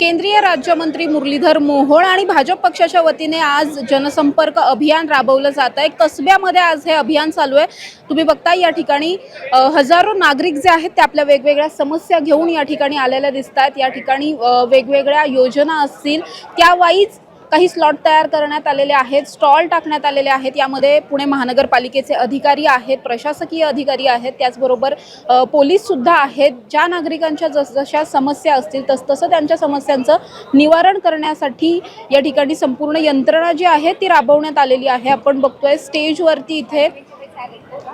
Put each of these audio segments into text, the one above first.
केंद्रीय राज्यमंत्री मुरलीधर मोहोळ आणि भाजप पक्षाच्या वतीने आज जनसंपर्क अभियान राबवलं जात आहे. कसब्यामध्ये आज हे अभियान चालू आहे. तुम्ही बघता या ठिकाणी हजारो नागरिक जे आहेत ते आपल्या वेगवेगळ्या समस्या घेऊन या ठिकाणी आलेल्या दिसतात या ठिकाणी वेगवेगळ्या योजना असतील त्यावाईज काही स्लॉट तयार करण्यात आलेले आहेत स्टॉल टाकण्यात आलेले आहेत. यामध्ये पुणे महानगरपालिकेचे अधिकारी आहेत प्रशासकीय अधिकारी आहेत. त्याचबरोबर पोलीससुद्धा पोलीस सुद्धा आहेत. ज्या नागरिकांच्या जस जशा समस्या असतील तस तसं त्यांच्या समस्यांचं निवारण करण्यासाठी या ठिकाणी संपूर्ण यंत्रणा जी आहे ती राबवण्यात आलेली आहे. आपण बघतोय स्टेजवरती इथे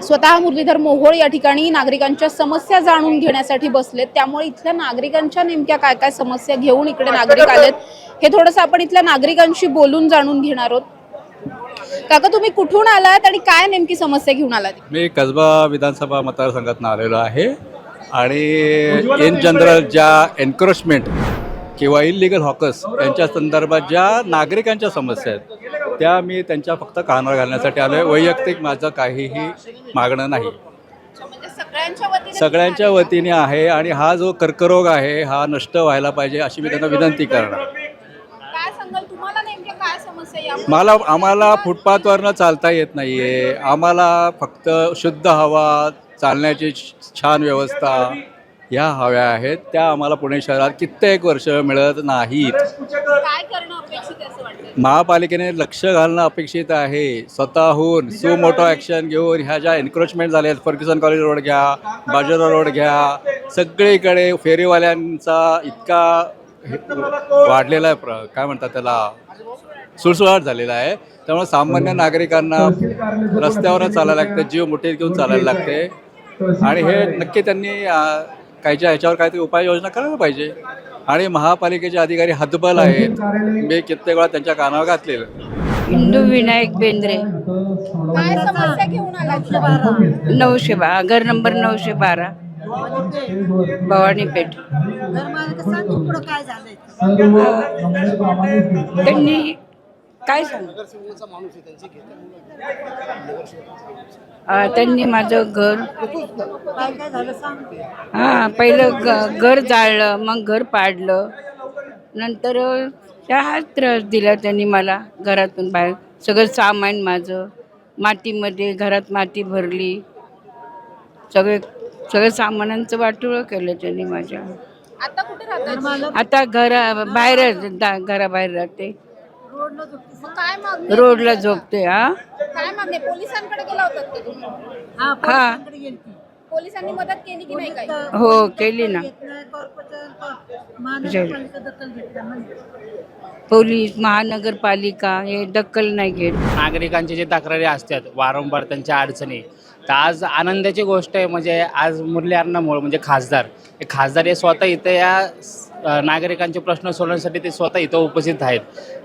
स्वतः मुरलीधर मोहोळ या ठिकाणी नागरिकांच्या समस्या जाणून घेण्यासाठी बसलेत. त्यामुळे इथल्या नागरिकांच्या नेमक्या काय काय समस्या घेऊन इकडे नागरिक आलेत हे थोडंसं आपण इथल्या नागरिकांशी बोलून जाणून घेणार आहोत. काका तुम्ही कुठून आलात आणि काय नेमकी समस्या घेऊन आलात मी कसबा विधानसभा मतदारसंघातून आलेलो आहे आणि इन जनरल ज्या एन्क्रोचमेंट किंवा इलिगल हॉकर्स यांच्या संदर्भात ज्या नागरिकांच्या समस्या आहेत त्या मी त्यांच्या फक्त कानावर घालण्यासाठी आलो आहे वैयक्तिक माझं काहीही मागणं नाही. म्हणजे सगळ्यांच्या वतीने आहे आणि हा जो कर्करोग आहे हा नष्ट व्हायला पाहिजे अशी मी त्यांना विनंती करणार. मला आम्हाला फुटपाथवरनं चालता येत नाही आहे आम्हाला फक्त शुद्ध हवा चालण्याची छान व्यवस्था ह्या हव्या आहेत. त्या आम्हाला पुणे शहरात कित्येक वर्ष मिळत नाहीत. महापालिकेने लक्ष घालणं अपेक्षित आहे. स्वतःहून सुमोटो ॲक्शन घेऊन ह्या ज्या एन्क्रोचमेंट झाल्या आहेत फर्ग्युसन कॉलेज रोड घ्या बाजूरा रोड घ्या सगळीकडे फेरीवाल्यांचा इतका हे- वाढलेला आहे प्र काय म्हणतात त्याला सुळसुळाट झालेला आहे. त्यामुळे सामान्य नागरिकांना रस्त्यावरच चालायला लागते जीव मुठीत घेऊन चालायला लागते. आणि हे नक्की त्यांनी काहीच्या ह्याच्यावर काहीतरी उपाययोजना करायला पाहिजे. आणि महापालिकेचे अधिकारी हतबल आहेत. मी कित्येक वेळा त्यांच्या कानावर घातलेलं. इंदू विनायक बेंद्रे. काय समस्या घेऊन आलात नऊशे बा घर नंबर नऊशे बारा. भवानीपेठ त्यांनी काय सांग? त्यांनी माझं घर हा पहिलं ग- घर जाळलं मग घर पाडलं. नंतर त्या त्रास दिला त्यांनी मला घरातून बाहेर. सगळं सामान माझं मातीमध्ये घरात माती भरली. सगळे सगळं सामानांचं वाटोळं केलं त्यांनी माझ्या. आता कुठे आता घरा बाहेर घराबाहेर राहते. मग काय मागणी रोडला झोपते हा? काय मागणी पोलिसांकडे गेला होतात का तुम्ही हा पोलिसांनी मदत केली की नाही काही? हो केली ना. पोलीस महानगरपालिका हे दखल नाही घेत. नागरिकांचे जे तक्रारी असतात वारंवार त्यांच्या अडचणी. तर आज आनंदाची गोष्ट आहे म्हणजे आज मुरली अण्णामुळे म्हणजे खासदार. हे खासदार हे स्वतः इथं या नागरिकांचे प्रश्न सोडवण्यासाठी ते स्वतः इथं उपस्थित आहेत.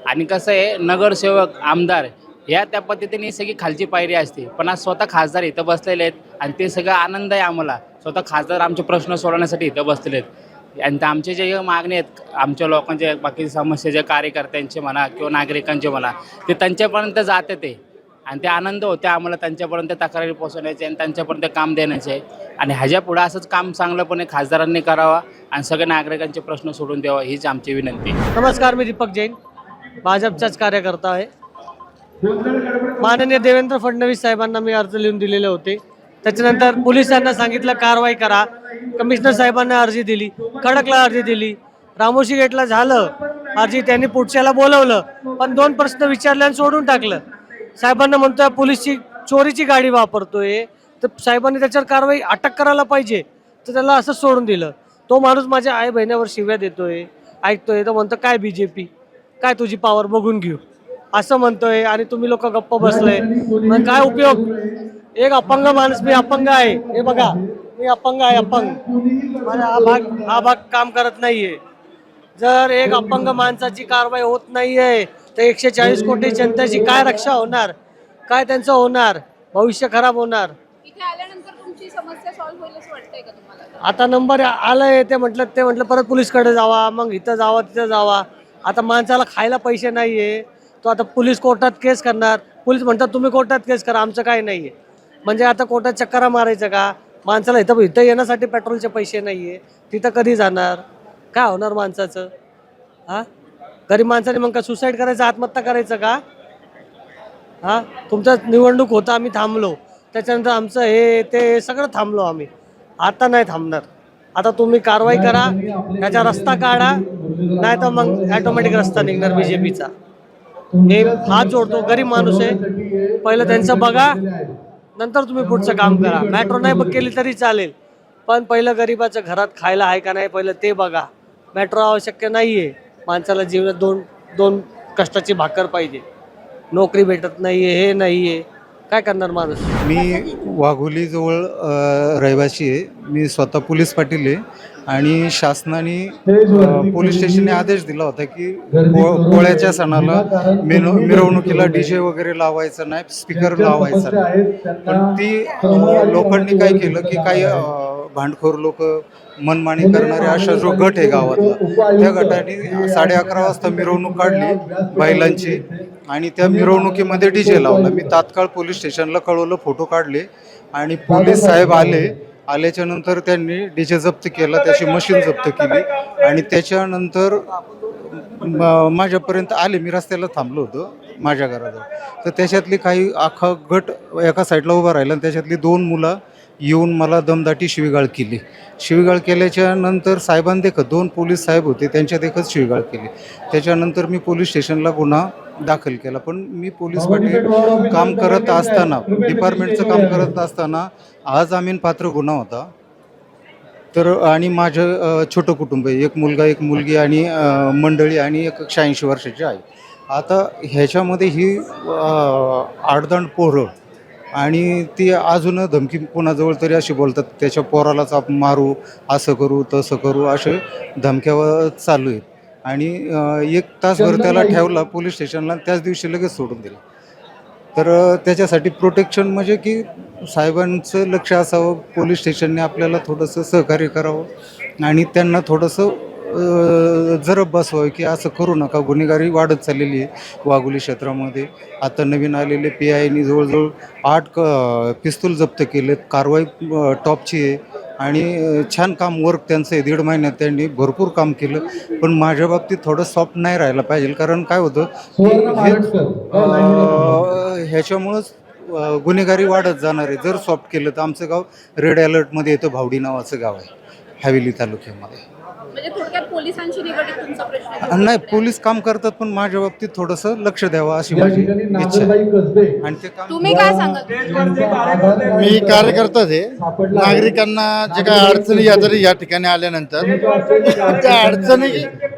आणि कसं आहे नगरसेवक आमदार या त्या पद्धतीने सगळी खालची पायरी असते. पण आज स्वतः खासदार इथं बसलेले आहेत आणि ते सगळं आनंद आहे आम्हाला. स्वतः खासदार आमचे प्रश्न सोडवण्यासाठी इथं बसलेले आहेत. आणि तर आमचे जे मागणी आहेत आमच्या लोकांचे बाकीच्या समस्या जे कार्यकर्त्यांचे म्हणा किंवा नागरिकांचे म्हणा ते त्यांच्यापर्यंत जाते ते. आणि ते आनंद होते आम्हाला त्यांच्यापर्यंत तक्रारी पोहोचवण्याचे आणि त्यांच्यापर्यंत काम देण्याचे. आणि ह्याच्या पुढं असंच काम चांगलंपणे खासदारांनी करावा आणि सगळ्या नागरिकांचे प्रश्न सोडून द्यावा हीच आमची विनंती नमस्कार मी दीपक जैन भाजपचाच कार्यकर्ता आहे. माननीय देवेंद्र फडणवीस साहेबांना मी अर्ज लिहून दिलेले होते. त्याच्यानंतर पोलिसांना सांगितलं कारवाई करा. कमिशनर साहेबांना अर्जी दिली खडकला अर्जी दिली. रामोशी गेटला झालं. अर्जी त्यांनी पुढच्याला बोलवलं. पण दोन प्रश्न विचारले आणि सोडून टाकलं. साहेबांना म्हणतोय पोलीसची चोरीची गाडी वापरतोय. तर साहेबांनी त्याच्यावर कारवाई अटक करायला पाहिजे. तर त्याला असं सोडून दिलं. तो माणूस माझ्या आई बहिणीवर शिव्या देतोय ऐकतोय. तर म्हणतो काय बीजेपी काय तुझी पावर बघून घेऊ? असं म्हणतोय आणि तुम्ही लोक गप्प बसले. मग काय उपयोग? एक अपंग माणूस मी अपंग आहे. हे बघा मी अपंग आहे अपंग. माझा हा भाग हा भाग काम करत नाहीये. जर एक अपंग माणसाची कारवाई होत नाहीये तर एकशे चाळीस कोटी जनतेची काय रक्षा होणार? काय त्यांचं होणार? भविष्य खराब होणार? इथे आल्यानंतर तुमची समस्या सॉल्व्ह होईल असं वाटतंय का तुम्हाला? आता नंबर आलाय ते म्हटलं ते म्हटलं परत पोलीसकडे जावा मग इथं जावा तिथं जावा. आता माणसाला खायला पैसे नाहीये. तो आता पोलीस कोर्टात केस करणार. पोलीस म्हणतात तुम्ही कोर्टात केस करा आमचं काय नाहीये. म्हणजे आता कोर्टात चक्करा मारायचं का? माणसाला इथं इथं येण्यासाठी पेट्रोलचे पैसे नाहीये. तिथं कधी जाणार? काय होणार माणसाचं? हा? गरीब माणसाने मग का सुसाईड करायचं आत्महत्या करायचं का? हा? तुमचं निवडणूक होतं आम्ही थांबलो. त्याच्यानंतर आमचं हे ते सगळं थांबलो आम्ही. आता नाही थांबणार. आता तुम्ही कारवाई करा त्याचा रस्ता काढा नाही तर मग ॲटोमॅटिक रस्ता निघणार बी जे पीचा हे हात जोडतो गरीब माणूस आहे. पहिलं त्यांचं बघा नंतर तुम्ही पुढचं काम करा. मेट्रो नाही बघ केली तरी चालेल. पण पहिलं गरिबाचं घरात खायला आहे का नाही पहिलं ते बघा. मेट्रो आवश्यक नाही आहे माणसाला जीवनात दोन दोन कष्टाची भाकर पाहिजे. नोकरी भेटत नाही आहे हे नाही आहे काय करणार माणूस? मी वाघोलीजवळ रहिवासी आहे. मी स्वतः पोलीस पाटील आहे आणि शासनाने पोलीस स्टेशनने आदेश दिला होता की पोळ्याच्या सणाला मिनो मिरवणुकीला डी जे वगैरे लावायचं नाही स्पीकर लावायचा नाही. पण ती लोकांनी काय केलं की काही भांडखोर लोक मनमानी करणारे अशा जो गट आहे गावातला त्या गटाने साडे अकरा वाजता मिरवणूक काढली बैलांची आणि त्या मिरवणुकीमध्ये डीजे लावला. मी तात्काळ पोलीस स्टेशनला कळवलं फोटो काढले आणि पोलीस साहेब आले. आल्याच्यानंतर त्यांनी डीजे जप्त केला त्याची मशीन जप्त केली आणि त्याच्यानंतर म- माझ्यापर्यंत आले. मी रस्त्याला थांबलो होतो माझ्या घराजवळ. तर त्याच्यातली काही अख्खा गट एका साईडला उभा राहिला आणि त्याच्यातली दोन मुलं येऊन मला दमदाटी शिवीगाळ केली. शिवीगाळ केल्याच्यानंतर साहेबांदेखत दोन पोलीस साहेब होते त्यांच्या देखत शिवीगाळ केली. त्याच्यानंतर मी पोलीस स्टेशनला गुन्हा दाखल केला. पण मी पोलीस पाटील काम करत असताना डिपार्टमेंटचं काम करत असताना आज आमीन पात्र गुन्हा होता. तर आणि माझं छोटं कुटुंब आहे. एक मुलगा एक मुलगी आणि मंडळी आणि एक शहाऐंशी वर्षाची आहे आता ह्याच्यामध्ये ही आडदांड पोरं आणि ती अजून धमकी कोणाजवळ तरी अशी बोलतात त्याच्या पोरालाच आपण मारू असं करू तसं करू असे धमक्यावर चालू आहेत. आणि एक तासभर त्याला ठेवला पोलीस स्टेशनला त्याच दिवशी लगेच सोडून दिला. तर त्याच्यासाठी प्रोटेक्शन म्हणजे की साहेबांचं लक्ष असावं पोलीस स्टेशनने आपल्याला थोडंसं सहकार्य करावं आणि त्यांना थोडंसं जरब बसवावं की असं करू नका. गुन्हेगारी वाढत चाललेली आहे वाघोली क्षेत्रामध्ये. आता नवीन आलेले पी आयनी जवळजवळ आठ क पिस्तूल जप्त केलेत. कारवाई टॉपची आहे. आणि छान काम वर्क त्यांचं आहे. दीड महिन्यात त्यांनी भरपूर काम केलं. पण माझ्या बाबतीत थोडं सॉफ्ट नाही राहायला पाहिजे. कारण काय होतं ह्याच्यामुळंच गुन्हेगारी वाढत जाणार आहे. जर सॉफ्ट केलं तर आमचं गाव रेड अलर्टमध्ये येतं. भावडी नावाचं गाव आहे. हवेली तालुक्यामध्ये. म्हणजे थोडक्यात पोलिसांशी निगडीत तुमचा प्रश्न आहे. नाही पोलीस काम करतात पण माझ्या बाबतीत थोडंसं लक्ष द्यावं अशी माझी इच्छा आहे. आणि ते काम तुम्ही काय सांगाल मी कार्यकर्ताच आहे. नागरिकांना जे काय अडचणी या जरी या ठिकाणी आल्यानंतर त्या अडचणी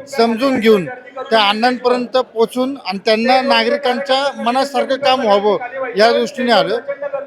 समजून घेऊन त्या अण्णांपर्यंत पोचून आणि त्यांना नागरिकांच्या मनासारखं काम व्हावं या दृष्टीने आलं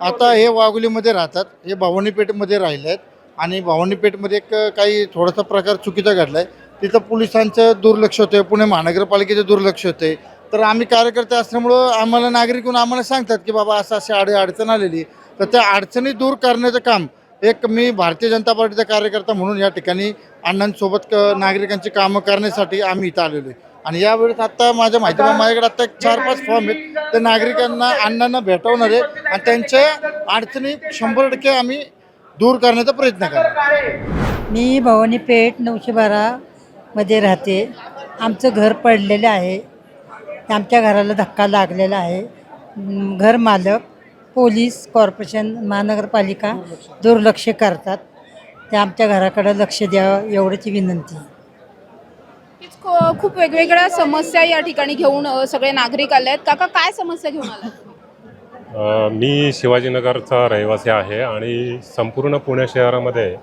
आता हे वाघोलीमध्ये राहतात हे भवानीपेठमध्ये राहिले आहेत आणि भवानीपेठमध्ये एक काही थोडासा प्रकार चुकीचा घडला आहे तिथं पोलिसांचं दुर्लक्ष होतं पुणे महानगरपालिकेचं दुर्लक्ष होते तर आम्ही कार्यकर्ते असल्यामुळं आम्हाला नागरिक आम्हाला सांगतात की बाबा असं अशी अडी अडचण आलेली तर त्या अडचणी दूर करण्याचं काम एक मी भारतीय जनता पार्टीचा कार्यकर्ता म्हणून या ठिकाणी अण्णांसोबत क नागरिकांची कामं करण्यासाठी आम्ही इथं आलेलो आहे. आणि यावेळेस आत्ता माझ्या माहिती माझ्याकडे आत्ता एक चार पाच फॉर्म आहेत. ते नागरिकांना अण्णांना भेटवणार आहे. आणि त्यांच्या अडचणी शंभर टक्के आम्ही दूर करण्याचा प्रयत्न करणार मी भवानी पेठ नऊशे बारामध्ये राहते. आमचं घर पडलेलं आहे. आमच्या घराला धक्का लागलेला आहे. घर मालक पोलीस कॉर्पोरेशन महानगरपालिका दुर्लक्ष करतात. ते आमच्या घराकडं लक्ष द्यावं एवढीची विनंती. खूप वेगवेगळ्या समस्या या ठिकाणी घेऊन सगळे नागरिक आले आहेत काका काय समस्या घेऊन आलात? अ, मी शिवाजीनगरचा रहिवासी आहे आणि संपूर्ण पुणे शहरामध्ये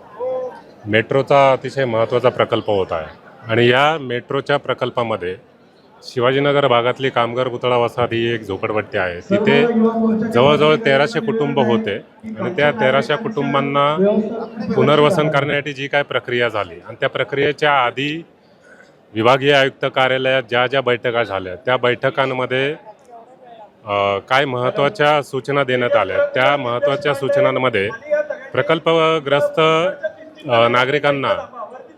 मेट्रोचा अतिशय महत्त्वाचा प्रकल्प होत आहे. आणि या मेट्रोच्या प्रकल्पामध्ये शिवाजीनगर भागातली कामगार पुतळा वसाहत ही एक झोपडपट्टी आहे. तिथे जवळजवळ तेराशे कुटुंब होते आणि त्या तेराशे कुटुंबांना पुनर्वसन करण्यासाठी जी काय प्रक्रिया झाली आणि त्या प्रक्रियेच्या आधी विभागीय आयुक्त कार्यालयात ज्या ज्या बैठका झाल्या त्या बैठकांमध्ये काय महत्त्वाच्या सूचना देण्यात आल्या? त्या महत्त्वाच्या सूचनांमध्ये प्रकल्पग्रस्त नागरिकांना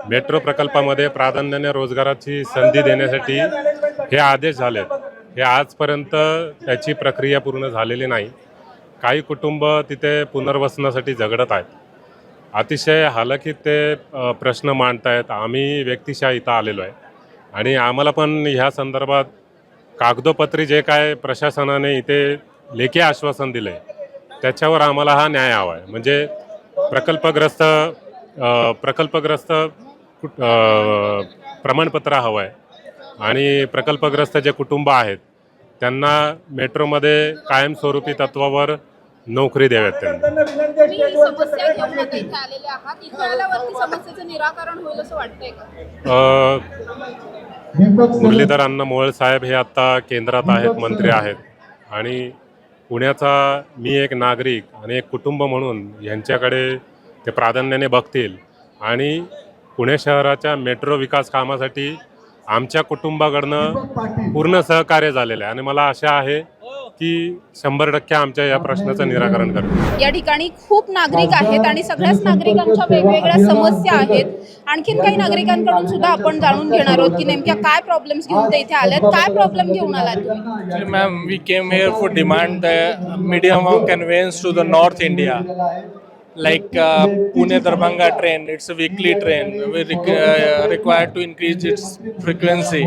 मेट्रो प्रकल्पामध्ये प्राधान्याने रोजगाराची संधी देण्यासाठी हे आदेश झालेत. हे आजपर्यंत त्याची प्रक्रिया पूर्ण झालेली नाही. काही कुटुंब तिथे पुनर्वसनासाठी झगडत आहेत. अतिशय हालाकीत ते प्रश्न मांडत आहेत आम्ही व्यक्तिशः इथं आलेलो आहे. आणि आम्हाला पण ह्या संदर्भात कागदोपत्री जे काय प्रशासनाने इथे लेखी आश्वासन दिलं आहे त्याच्यावर आम्हाला हा न्याय हवा आहे म्हणजे प्रकल्पग्रस्त प्रकल्पग्रस्त प्रमाणपत्र हवं आहे आणि प्रकल्पग्रस्त जे कुटुंब आहेत त्यांना मेट्रोमध्ये कायमस्वरूपी तत्वावर नोकरी द्याव्यात त्यांना. मुरलीधर अण्णा मोहोळ साहेब हे आत्ता केंद्रात आहेत मंत्री आहेत. आणि पुण्याचा मी एक नागरिक आणि एक कुटुंब म्हणून यांच्याकडे ते प्राधान्याने बघतील. आणि पुणे शहराच्या मेट्रो विकास कामासाठी आमच्या कुटुंबाकडनं पूर्ण सहकार्य झालेलं आहे. आणि मला आशा आहे की शंभर टक्के आमच्या या प्रश्नाचं निराकरण करतील. या ठिकाणी खूप नागरिक आहेत आणि सगळ्याच नागरिकांच्या वेगवेगळ्या समस्या आहेत. आणखीन काही नागरिकांकडून सुद्धा आपण जाणून घेणार आहोत की नेमक्या काय प्रॉब्लेम्स घेऊन ते इथे आलेत. काय प्रॉब्लेम घेऊन आलात ma'am, we came here for demand the medium of conveyance to the North India. Like uh, Pune Darbhanga train, it's a weekly train. We req- uh, required to increase its frequency,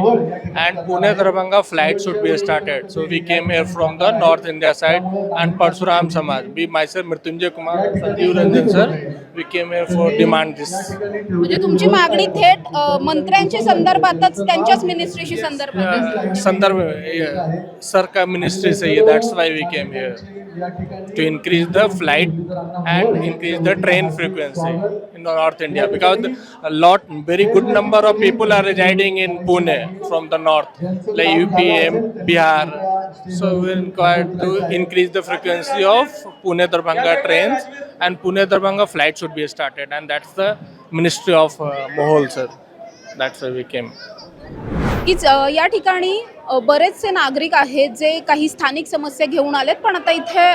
and Pune Darbhanga flight should be started. So we came here from the North India side and Parsuram Samaj. We myself, Mrityunjay Kumar, Sanjeev Ranjan sir, we came here for demand this. म्हणजे तुमची मागणी थेट अ, मंत्र्यांच्या संदर्भातच त्यांच्याच मिनिस्ट्रीशी संदर्भात. Uh, Sandarbh, yeah, Sarkar ministry say that's why we came here to increase the flight and increase the train frequency in North India because a lot, very good number of people are residing in Pune from the north, like UP, Bihar. So we required to increase the frequency of Pune Darbhanga trains and Pune Darbhanga flight should be started, and that's the ministry of uh, Mohol sir. That's where we came. कीच या ठिकाणी बरेचसे नागरिक आहेत जे काही स्थानिक समस्या घेऊन आलेत पण आता इथे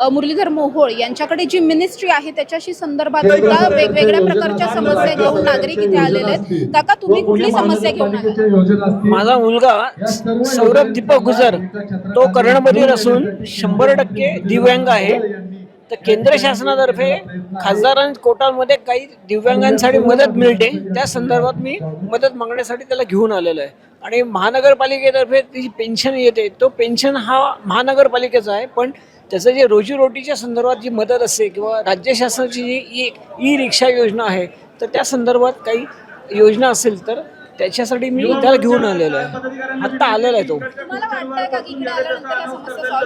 मुरलीधर मोहोळ यांच्याकडे जी मिनिस्ट्री आहे त्याच्याशी संदर्भात सुद्धा वेगवेगळ्या प्रकारच्या समस्या घेऊन नागरिक इथे आलेले आहेत. काका तुम्ही कुठली समस्या घेऊन आलात? माझा मुलगा सौरभ दीपक गुजर तो कर्णबधीर असून शंभर टक्के दिव्यांग आहे. तर केंद्र शासनातर्फे खासदारां कोटांमध्ये काही दिव्यांगांसाठी मदत मिळते. त्या संदर्भात मी मदत मागण्यासाठी त्याला घेऊन आलेलो आहे. आणि महानगरपालिकेतर्फे ती पेन्शन येते तो पेन्शन हा महानगरपालिकेचा आहे. पण त्याचं जे रोजीरोटीच्या संदर्भात जी मदत असते किंवा राज्य शासनाची जी ई ई रिक्षा योजना आहे तर त्या संदर्भात काही योजना असेल तर त्याच्यासाठी मी त्याला घेऊन आलेलो आहे. आत्ता आलेला आहे तो.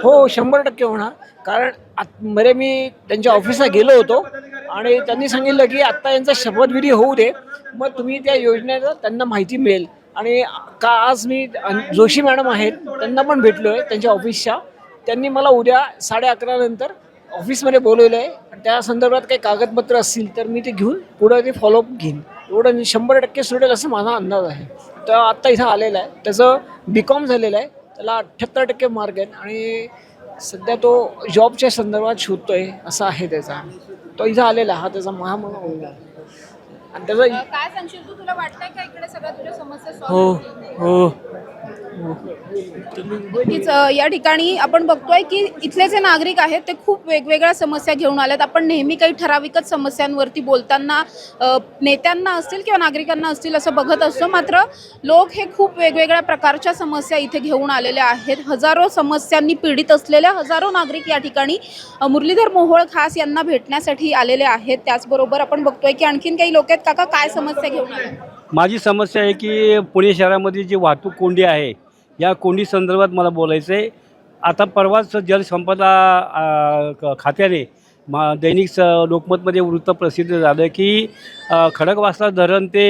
हो शंभर टक्के होणार. कारण आत- मध्ये मी त्यांच्या ऑफिसला गेलो होतो आणि त्यांनी सांगितलं की आत्ता यांचा शपथविधी होऊ दे. मग तुम्ही त्या योजनेचं त्यांना माहिती मिळेल. आणि का आज मी जोशी मॅडम आहेत त्यांना पण भेटलो आहे त्यांच्या ऑफिसच्या. त्यांनी मला उद्या साडे अकरा नंतर ऑफिसमध्ये बोलवलं आहे. आणि त्या संदर्भात काही कागदपत्र असतील तर मी ते घेऊन पुढं ते फॉलोअप घेईन. एवढं शंभर टक्के सुटेल असं माझा अंदाज आहे. तर आत्ता इथं आलेला आहे. त्याचं बी कॉम झालेलं आहे. त्याला अठ्ठ्याहत्तर टक्के मार्क आहेत. आणि सध्या तो जॉबच्या संदर्भात शोधतोय असा आहे त्याचा. तो इथं आलेला हा त्याचा महामना मुलगा आहे. आणि त्याचा अ, काय सांगशील तू? तुला वाटतंय का इकडे सगळ्या तुझ्या समस्या हो. हो. नक्कीच या ठिकाणी आपण बघतोय की इथले जे नागरिक आहेत ते खूप वेगवेगळ्या समस्या घेऊन आल्यात आपण नेहमी काही ठराविकच समस्यांवरती बोलताना नेत्यांना असतील किंवा नागरिकांना असतील असं बघत असतो. मात्र लोक हे खूप वेगवेगळ्या प्रकारच्या समस्या इथे घेऊन आलेल्या आहेत. हजारो समस्यांनी पीडित असलेल्या हजारो नागरिक या ठिकाणी मुरलीधर मोहोळ खास यांना भेटण्यासाठी आलेले आहेत. त्याचबरोबर आपण बघतोय की आणखीन काही लोक आहेत. काका काय समस्या घेऊन आले माझी समस्या आहे की पुणे शहरामध्ये जी वाहतूक कोंडी आहे या कोंडी संदर्भात मला बोलायचं आहे आता परवाच जलसंपदा खात्याने मा दैनिक स लोकमतमध्ये वृत्त प्रसिद्ध झालं की खडकवासला धरण ते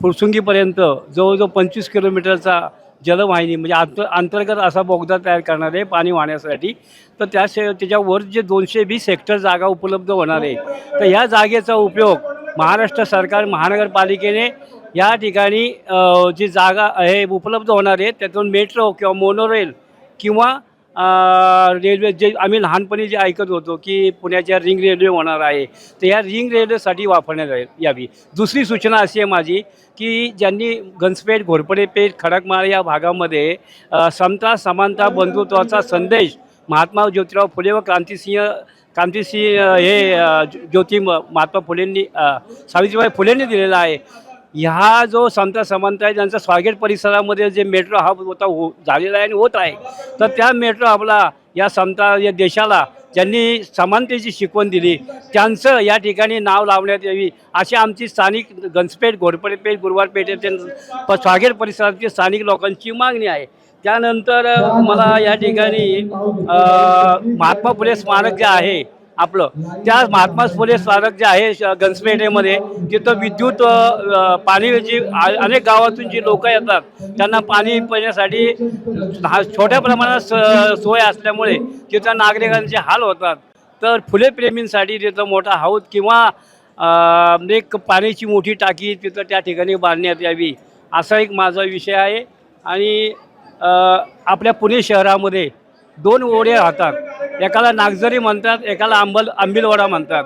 फुरसुंगीपर्यंत जवळजवळ पंचवीस किलोमीटरचा जलवाहिनी म्हणजे आंत अंतर्गत असा बोगदा तयार करणार आहे पाणी वाहण्यासाठी. तर त्या शे त्याच्यावर जे दोनशे वीस हेक्टर जागा उपलब्ध होणार आहे. तर ह्या जागेचा उपयोग महाराष्ट्र सरकार महानगरपालिकेने या ठिकाणी जी जागा हे उपलब्ध होणार आहे त्यातून मेट्रो किंवा मोनोरेल किंवा रेल्वे जे आम्ही लहानपणी जे ऐकत होतो की पुण्याच्या रिंग रेल्वे होणार आहे तर या रिंग रेल्वेसाठी वापरण्यात यावी. दुसरी सूचना अशी आहे माझी की ज्यांनी गंजपेठ घोरपडेपेठ खडकमाळ या भागामध्ये समता समानता बंधुत्वाचा संदेश महात्मा ज्योतिराव फुले व क्रांतिसिंह क्रांतिसिंह हे ज्योती महात्मा फुलेंनी सावित्रीबाई फुलेंनी दिलेला आहे. ह्या जो संत समंत आहे ज्यांचा स्वागत परिसरामध्ये जे मेट्रो हब होता हो झालेला आहे आणि होत आहे तर त्या मेट्रो हबला या समता या देशाला ज्यांनी समानतेची शिकवण दिली त्यांचं या ठिकाणी नाव लावण्यात यावी अशी आमची स्थानिक गंजपेठ घोरपडेपेठ गुरुवारपेठ येथे प स्वागत परिसरातील स्थानिक लोकांची मागणी आहे. त्यानंतर मला या ठिकाणी महात्मा फुले स्मारक जे आहे आपलं. त्या महात्मा फुले स्मारक जे आहे श- गंजपेठेमध्ये तिथं विद्युत पाणी जी आ- अनेक गावातून जी लोक येतात त्यांना पाणी पिण्यासाठी हा- छोट्या प्रमाणात स- सोय असल्यामुळे तिथं नागरिकांचे हाल होतात. तर फुले प्रेमींसाठी तिथं मोठा हौद किंवा एक पाण्याची मोठी टाकी तिथं त्या ठिकाणी बांधण्यात यावी असा एक माझा विषय आहे. आणि आपल्या पुणे शहरामध्ये दोन ओढे राहतात. एकाला नागझरी म्हणतात एकाला आंबल आंबिलवाडा म्हणतात.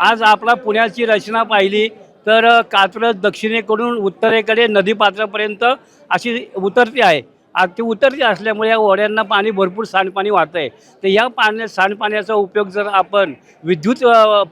आज आपला पुण्याची रचना पाहिली तर कात्रज दक्षिणेकडून उत्तरेकडे नदीपात्रापर्यंत अशी उतरती आहे. आज ती उतरती असल्यामुळे या ओढ्यांना पाणी भरपूर सांडपाणी वाहतं आहे तर या पाण्या सांडपाण्याचा उपयोग जर आपण विद्युत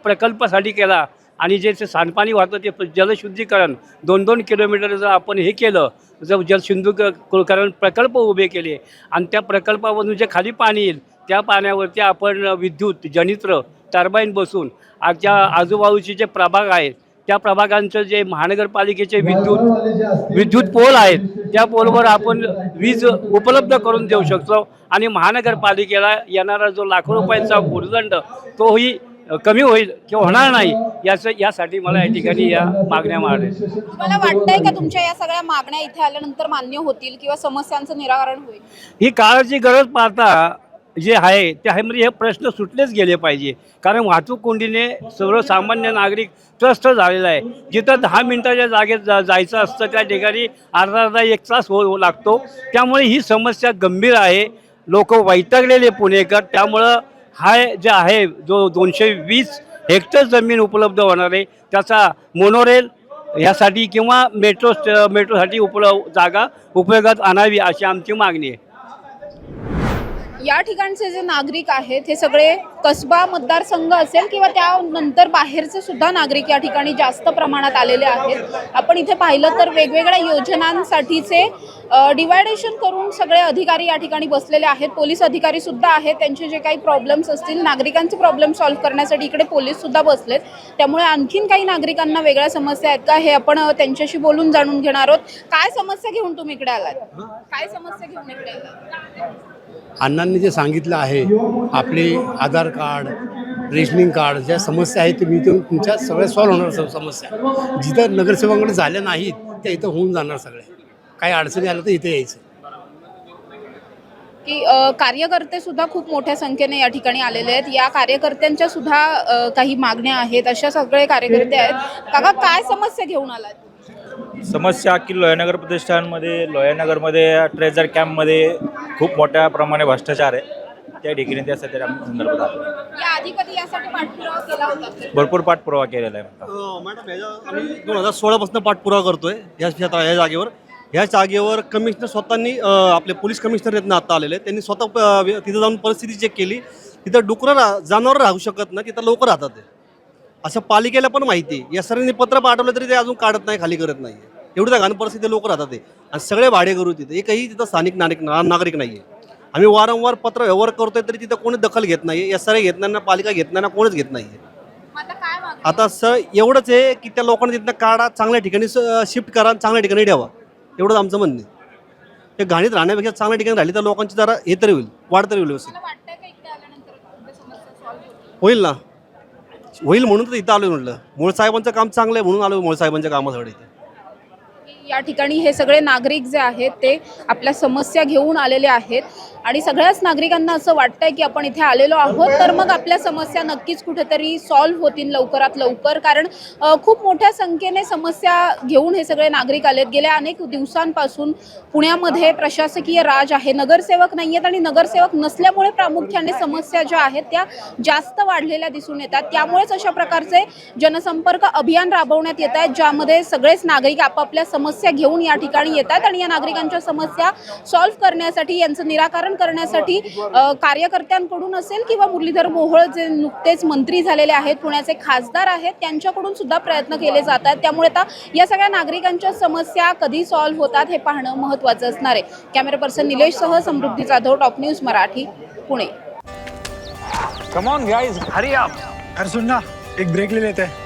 प्रकल्पासाठी केला आणि जे ते सांडपाणी वाहतं ते जलशुद्धीकरण दोन दोन किलोमीटर जर आपण हे केलं जर जलशुद्धीकरण प्रकल्प उभे केले आणि त्या प्रकल्पामधून जे खाली पाणी येईल त्या पाण्यावरती आपण विद्युत जनित्र टर्बाईन बसून आजच्या आजूबाजूचे जे प्रभाग आहेत त्या प्रभागांचं जे महानगरपालिकेचे विद्युत विद्युत पोल आहेत त्या पोलवर आपण वीज उपलब्ध करून देऊ शकतो आणि महानगरपालिकेला येणारा जो लाखो रुपयांचा भूर्दंड तोही कमी होईल किंवा होणार नाही याचं यासाठी मला या ठिकाणी या मागण्या मारायच्या तुम्हाला वाटतंय का तुमच्या या सगळ्या मागण्या इथे आल्यानंतर मान्य होतील किंवा समस्यांचं निराकरण होईल? ही काळाची गरज पाहता जे आहे ते आहे म्हणजे हे प्रश्न सुटलेच गेले पाहिजे. कारण वाहतूक कोंडीने सर्वसामान्य नागरिक त्रस्त झालेला आहे. जिथं दहा मिनिटाच्या जागेत जा जायचं असतं त्या ठिकाणी अर्धा अर्धा एक तास हो लागतो. त्यामुळे ही समस्या गंभीर आहे. लोक वैतागलेले पुणेकर. त्यामुळं हा जे आहे जो दोनशे वीस हेक्टर जमीन उपलब्ध होणार आहे त्याचा मोनोरेल ह्यासाठी किंवा मेट्रो मेट्रोसाठी उपलब्ध जागा उपयोगात आणावी अशी आमची मागणी आहे. या ठिकाणचे जे नागरिक आहेत हे सगळे कसबा मतदारसंघ असेल किंवा त्यानंतर बाहेरचे सुद्धा नागरिक या ठिकाणी जास्त प्रमाणात आलेले आहेत. आपण इथे पाहिलं तर वेगवेगळ्या योजनांसाठीचे डिवायडेशन करून सगळे अधिकारी या ठिकाणी बसलेले आहेत. पोलीस अधिकारी सुद्धा आहेत. त्यांचे जे काही प्रॉब्लेम्स असतील नागरिकांचे प्रॉब्लेम सॉल्व्ह करण्यासाठी इकडे पोलीस सुद्धा बसलेत. त्यामुळे आणखीन काही नागरिकांना वेगळ्या समस्या आहेत का हे आपण त्यांच्याशी बोलून जाणून घेणार आहोत. काय समस्या घेऊन तुम्ही इकडे आलात? काय समस्या घेऊन इकडे आलात? अण्णांनी जे सांगितलं आहे आपले आधार कार्ड रेशनिंग कार्ड ज्या समस्या आहेत ते मी इथून तुमच्या सगळ्या सॉल्व्ह होणार सम- समस्या. जिथं नगरसेवकांकडे झाल्या नाहीत त्या इथं होऊन जाणार सगळ्या. काही अडचणी आल्या तर इथे यायचं. की कार्यकर्ते सुद्धा खूप मोठ्या संख्येने या ठिकाणी आलेले आहेत. या कार्यकर्त्यांच्या सुद्धा काही मागण्या आहेत. अशा सगळे कार्यकर्ते आहेत. काका काय समस्या घेऊन आलात? समस्या की लोहानगर प्रतिष्ठानमध्ये लोहानगरमध्ये ट्रेजर कॅम्पमध्ये खूप मोठ्या प्रमाणे भ्रष्टाचार आहे. त्या ठिकाणी त्यासाठी आम्ही संदर्भात आलो. या आधी कधी यासाठी पाठपुरावा केला होता? का? भरपूर पाठपुरावा केलेला आहे. अ, मॅडम ह्याच्या आम्ही दोन हजार सोळापासून पाठपुरावा करतोय ह्या क्षेत्रा ह्या जागेवर. ह्या जागेवर कमिशनर स्वतःनी अ, आपले पोलीस कमिशनर आहेत ना आता आलेले त्यांनी स्वतः अ, तिथं जाऊन परिस्थिती चेक केली. तिथं डुकरं रा जनावर राहू शकत नाही तिथं लोक राहतात ते. असं पालिकेला पण माहिती आहे. या सरांनी पत्र पाठवलं तरी ते अजून काढत नाही खाली करत नाही. एवढी त्या घाण परिस्थिती लोक राहतात ते. आणि सगळे भाडे करू तिथे. एकही तिथं स्थानिक नागरिक ना- नागरिक नाही आहे आम्ही वारंवार पत्र व्यवहार करतोय तरी तिथं कोणी दखल घेत नाही एस आर घेत नाही ना पालिका घेत नाही ना कोणीच घेत नाही आता सर एवढंच आहे की त्या लोकांना तिथनं काढा चांगल्या ठिकाणी शिफ्ट करा चांगल्या ठिकाणी ठेवा. एवढंच आमचं म्हणणं आहे. ते घाणीत राहण्यापेक्षा चांगल्या ठिकाणी राहिली तर लोकांची जरा हे तरी होईल वाढ तरी होईल व्यवस्थित? होईल ना. होईल म्हणून तर इथं आलो म्हटलं. मूळ साहेबांचं काम चांगलं आहे म्हणून आलो मूळ साहेबांच्या कामासाठी या ठिकाणी हे सगळे नागरिक जे आहेत ते आपल्या समस्या घेऊन आलेले आहेत. आणि सगळ्याच नागरिकांना असं वाटतंय की आपण इथे आलेलो आहोत तर मग आपल्या समस्या नक्कीच कुठेतरी सॉल्व्ह होतील लवकरात लवकर. कारण खूप मोठ्या संख्येने समस्या घेऊन हे सगळे नागरिक आलेत. गेल्या अनेक दिवसांपासून पुण्यामध्ये प्रशासकीय राज आहे. नगरसेवक नाही आहेत आणि नगरसेवक नसल्यामुळे प्रामुख्याने समस्या ज्या आहेत त्या जास्त वाढलेल्या दिसून येतात. त्यामुळेच अशा प्रकारचे जनसंपर्क अभियान राबवण्यात येत आहेत ज्यामध्ये सगळेच नागरिक आपापल्या समस्या समस्या घेऊन या ठिकाणी येतात आणि या नागरिकांच्या समस्या सॉल्व्ह करण्यासाठी यांचं निराकरण करण्यासाठी कार्यकर्त्यांकडून असेल किंवा मुरलीधर मोहोळ जे नुकतेच मंत्री झालेले आहेत पुण्याचे खासदार आहेत त्यांच्याकडून सुद्धा प्रयत्न केले जात आहेत. त्यामुळे आता या सगळ्या नागरिकांच्या समस्या कधी सॉल्व्ह होतात हे पाहणं महत्त्वाचं असणार आहे. Camera person निलेशसह Samruddhi Jadhav top news Marathi Pune. Come on guys hurry up अरे सुन ना एक ब्रेक ले लेते. हैं